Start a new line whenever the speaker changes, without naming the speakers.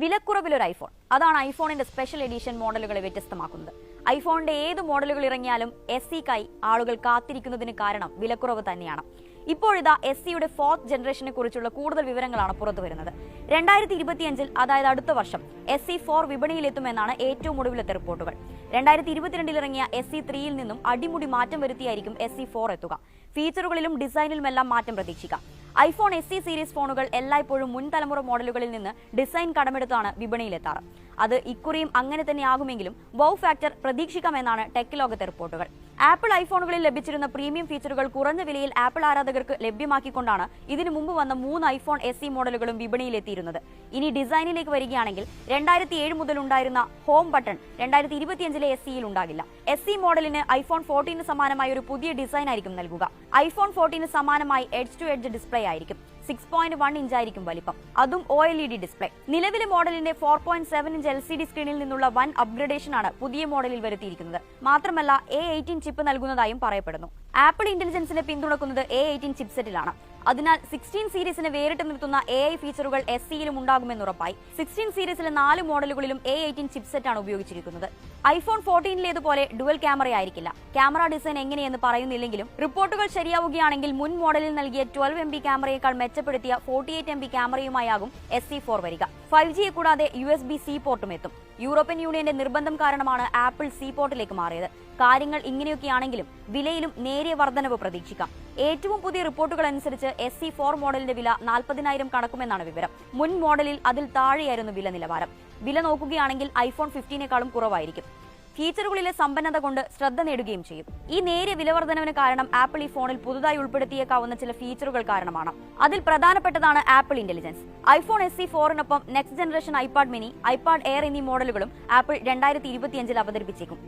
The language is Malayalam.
വിലക്കുറവിലൊരു ഐഫോൺ അതാണ് ഐഫോണിന്റെ സ്പെഷ്യൽ എഡിഷൻ മോഡലുകളെ വ്യത്യസ്തമാക്കുന്നത്. ഐഫോണിന്റെ ഏത് മോഡലുകൾ ഇറങ്ങിയാലും എസ് സിക്കായി ആളുകൾ കാത്തിരിക്കുന്നതിന് കാരണം വിലക്കുറവ് തന്നെയാണ്. ഇപ്പോഴിതാ എസ് സിയുടെ ഫോർത്ത് ജനറേഷനെ കുറിച്ചുള്ള കൂടുതൽ വിവരങ്ങളാണ് പുറത്തു വരുന്നത്. രണ്ടായിരത്തി ഇരുപത്തിയഞ്ചിൽ അതായത് അടുത്ത വർഷം എസ് സി ഫോർ വിപണിയിലെത്തുമെന്നാണ് ഏറ്റവും ഒടുവിലത്തെ റിപ്പോർട്ടുകൾ. രണ്ടായിരത്തി ഇരുപത്തിരണ്ടിൽ ഇറങ്ങിയ എസ് സി ത്രീയിൽ നിന്നും അടിമുടി മാറ്റം വരുത്തിയായിരിക്കും എസ് സി ഫോർ എത്തുക. ഫീച്ചറുകളിലും ഡിസൈനിലുമെല്ലാം മാറ്റം പ്രതീക്ഷിക്കാം. ഐഫോൺ എസ് സി സീരീസ് ഫോണുകൾ എല്ലായ്പ്പോഴും മുൻതലമുറ മോഡലുകളിൽ നിന്ന് ഡിസൈൻ കടമെടുത്താണ് വിപണിയിലെത്താറ്. അത് ഇക്കുറിയും അങ്ങനെ തന്നെയാകുമെങ്കിലും വൗ ഫാക്ടർ പ്രതീക്ഷിക്കാമെന്നാണ് ടെക് ലോകത്തെ റിപ്പോർട്ടുകൾ. ആപ്പിൾ ഐഫോണുകളിൽ ലഭിച്ചിരുന്ന പ്രീമിയം ഫീച്ചറുകൾ കുറഞ്ഞ വിലയിൽ ആപ്പിൾ ആരാധകർക്ക് ലഭ്യമാക്കിക്കൊണ്ടാണ് ഇതിനു മുമ്പ് വന്ന മൂന്ന് ഐഫോൺ എസ് സി മോഡലുകളും വിപണിയിലെത്തിയിരുന്നത്. ഇനി ഡിസൈനിലേക്ക് വരികയാണെങ്കിൽ രണ്ടായിരത്തി ഏഴ് മുതൽ ഉണ്ടായിരുന്ന ഹോം ബട്ടൺ രണ്ടായിരത്തി ഇരുപത്തിയഞ്ചിലെ എസ് സിയിൽ ഉണ്ടാകില്ല. എസ് സി മോഡലിന് ഐഫോൺ ഫോർട്ടീന് സമാനമായ ഒരു പുതിയ ഡിസൈൻ ആയിരിക്കും നൽകുക. ഐഫോൺ ഫോർട്ടീന് സമാനമായി എഡ്ജ് ടു എഡ്ജ് ഡിസ്പ്ലേ ആയിരിക്കും. സിക്സ് പോയിന്റ് വൺ ഇഞ്ച് ആയിരിക്കും വലിപ്പം. അതും O L E D display നിലവിലെ മോഡലിന്റെ four point seven inch L C D സ്ക്രീനിൽ നിന്നുള്ള വൺ അപ്ഗ്രഡേഷൻ ആണ് പുതിയ മോഡലിൽ വരുത്തിയിരിക്കുന്നത്. മാത്രമല്ല എ എയ്റ്റീൻ ചിപ്പ് നൽകുന്നതായും പറയപ്പെടുന്നു. ആപ്പിൾ ഇന്റലിജൻസിനെ പിന്തുണക്കുന്നത് എ എയ്റ്റീൻ ചിപ്സെറ്റിലാണ് അതിനാൽ സിക്സ്റ്റീൻ സീരീസിനെ വേറിട്ട് നിർത്തുന്ന എ ഐ ഫീച്ചറുകൾ എസ് സിയിലും ഉണ്ടാകുമെന്ന് ഉറപ്പായി. സിക്സ്റ്റീൻ സീരീസിലെ നാല് മോഡലുകളിലും എ എയ്റ്റീൻ ചിപ്സെറ്റാണ് ഉപയോഗിച്ചിരിക്കുന്നത്. ഐഫോൺ ഫോർട്ടീനിലേതുപോലെ ഡുവൽ ക്യാമറ ആയിരിക്കില്ല ക്യാമറ ഡിസൈൻ എങ്ങനെയെന്ന് പറയുന്നില്ലെങ്കിലും റിപ്പോർട്ടുകൾ ശരിയാവുകയാണെങ്കിൽ മുൻ മോഡലിൽ നൽകിയ ട്വൽവ് എം ബി ക്യാമറയേക്കാൾ മെച്ചപ്പെടുത്തിയ ഫോർട്ടി എയ്റ്റ് എം ബി ക്യാമറയുമായാകും എസ് സി ഫോർ വരിക. ഫൈവ് ജിയെ കൂടാതെ യു എസ് ബി സി പോർട്ടും എത്തും. യൂറോപ്യൻ യൂണിയന്റെ നിർബന്ധം കാരണമാണ് ആപ്പിൾ സി പോർട്ടിലേക്ക് മാറിയത്. കാര്യങ്ങൾ ഇങ്ങനെയൊക്കെയാണെങ്കിലും വിലയിലും നേരിയ വർധനവ് പ്രതീക്ഷിക്കാം. ഏറ്റവും പുതിയ റിപ്പോർട്ടുകൾ അനുസരിച്ച് എസ് സി ഫോർ മോഡലിന്റെ വില നാൽപ്പതിനായിരം കടക്കുമെന്നാണ് വിവരം. മുൻ മോഡലിൽ അതിൽ താഴെയായിരുന്നു വില നിലവാരം. വില നോക്കുകയാണെങ്കിൽ ഐഫോൺ ഫിഫ്റ്റീനേക്കാളും കുറവായിരിക്കും. ഫീച്ചറുകളിലെ സമ്പന്നത കൊണ്ട് ശ്രദ്ധ നേടുകയും ചെയ്യും. ഈ നേരിയ വിലവർദ്ധനവിന് കാരണം ആപ്പിൾ ഈ ഫോണിൽ പുതുതായി ഉൾപ്പെടുത്തിയേക്കാവുന്ന ചില ഫീച്ചറുകൾ കാരണമാണ്. അതിൽ പ്രധാനപ്പെട്ടതാണ് Apple Intelligence iPhone S C ഫോറിനൊപ്പം next generation iPad mini iPad Air എന്നീ മോഡലുകളും ആപ്പിൾ രണ്ടായിരത്തി ഇരുപത്തിയഞ്ചിൽ അവതരിപ്പിച്ചേക്കും.